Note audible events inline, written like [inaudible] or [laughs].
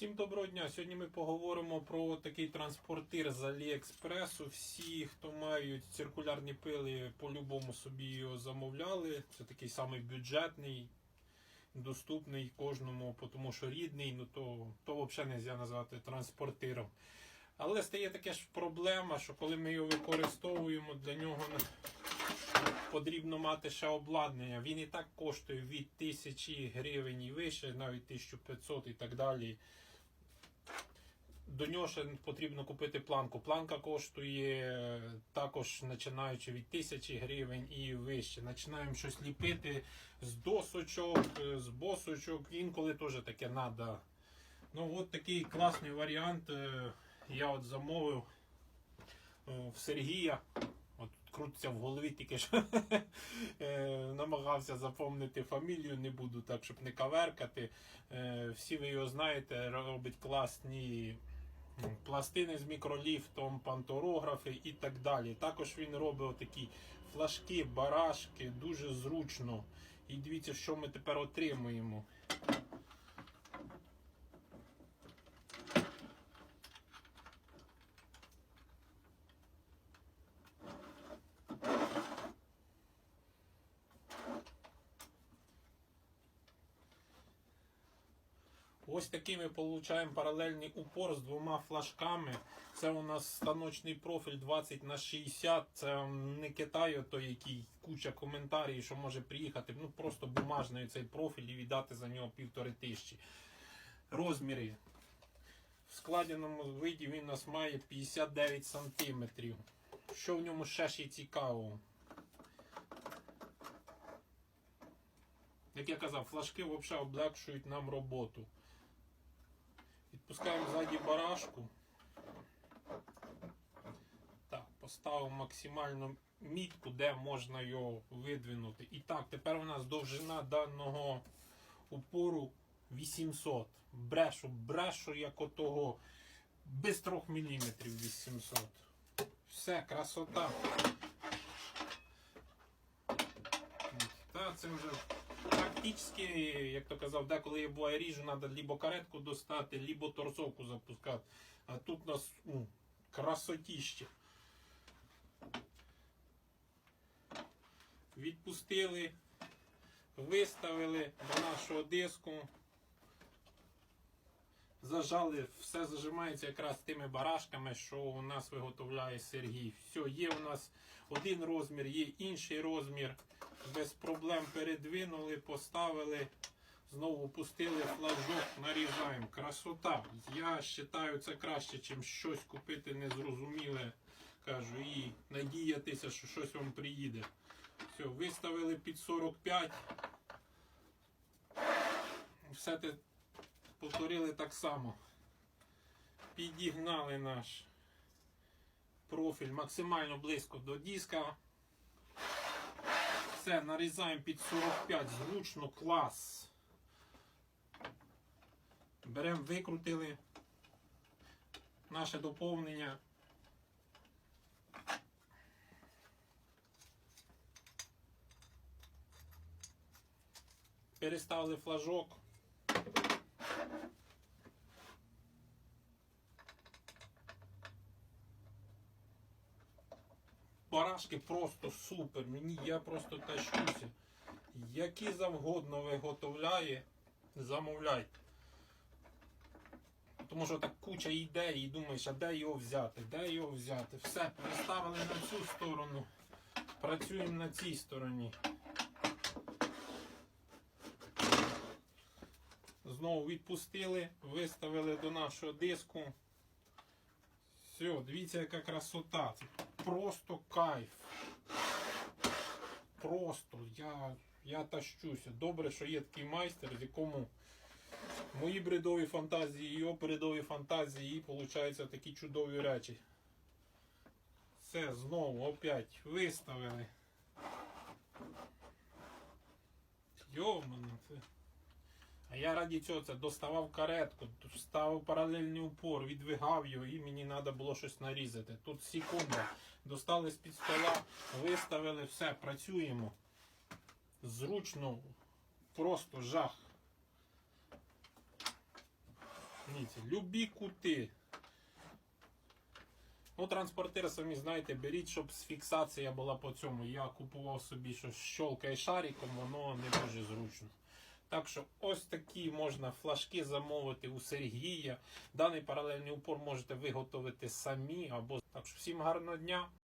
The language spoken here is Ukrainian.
Всім доброго дня! Сьогодні ми поговоримо про такий транспортир з Аліекспресу. Всі, хто мають циркулярні пили, по-любому собі його замовляли. Це такий самий бюджетний, доступний кожному, тому що рідний, ну то, то взагалі не можна назвати транспортиром. Але стає така ж проблема, що коли ми його використовуємо, для нього потрібно мати ще обладнання. Він і так коштує від 1000 гривень і вище, навіть 1500 і так далі. До нього ще потрібно купити планку. Планка коштує е, також починаючи від 1000 гривень і вище. Починаємо щось ліпити з досочок, е, з босочок. Інколи теж таке треба. Ну, от такий класний варіант. е, Я от замовив в Сергія. От крутиться в голові тільки що [laughs] намагався запомнити фамілію, не буду так, щоб не каверкати. Всі ви його знаєте, робить класні пластини з мікроліфтом, панторографи і так далі. Також він робить такі флажки, барашки, дуже зручно. І дивіться, що ми тепер отримуємо. Ось такий ми отримуємо паралельний упор з двома флажками. Це у нас станочний профіль 20 на 60. Це не Китай, той, який куча коментарів, що може приїхати. Ну просто бумажний цей профіль і віддати за нього півтори тисячі. Розміри. В складеному виді він у нас має 59 сантиметрів. Що в ньому ще ще цікавого? Як я казав, флажки взагалі облегшують нам роботу. Відпускаємо ззаді барашку. Так, поставимо максимальну мітку, де можна його видвинути. І так, тепер у нас довжина даного упору 800. Брешу, брешу як отого без 3 мм 800. Все, красота. Та це вже практично, як то казав, деколи я буває ріжу, треба либо каретку достати, либо торцовку запускати. А тут у нас ну, красотіще. Відпустили, виставили до нашого диску. Зажали, все зажимається якраз тими барашками, що у нас виготовляє Сергій. Все, є у нас один розмір, є інший розмір. Без проблем передвинули, поставили, знову пустили флажок, нарізаємо. Красота. Я вважаю, це краще, ніж щось купити незрозуміле. Кажу, і надіятися, що щось вам приїде. Все, виставили під 45. Все те повторили так само. Підігнали наш профіль максимально близько до диска. Все, нарізаємо під 45, зручно, клас. Беремо, викрутили наше доповнення. Переставили флажок. Барашки просто супер. Мені я просто тащуся. Які завгодно виготовляє, замовляйте. Тому що так куча ідей і думаєш, а де його взяти, де його взяти. Все, переставили на цю сторону. Працюємо на цій стороні. Знову відпустили, виставили до нашого диску. Все, дивіться, яка красота. Це просто кайф. Просто я, я тащуся. Добре, що є такий майстер, з якому мої бредові фантазії, його бредові фантазії, і получаються такі чудові речі. Все, знову опять виставили. Йомане, це. А я раді цього це доставав каретку, ставив паралельний упор, відвигав його і мені треба було щось нарізати. Тут секунда. Достали з-під стола, виставили, все, працюємо. Зручно, просто жах. Дивіться, любі кути. Ну, транспортир, самі знаєте, беріть, щоб фіксація була по цьому. Я купував собі щось щолкає шариком, воно не дуже. Так що ось такі можна флажки замовити у Сергія. Даний паралельний упор можете виготовити самі або так що всім гарного дня.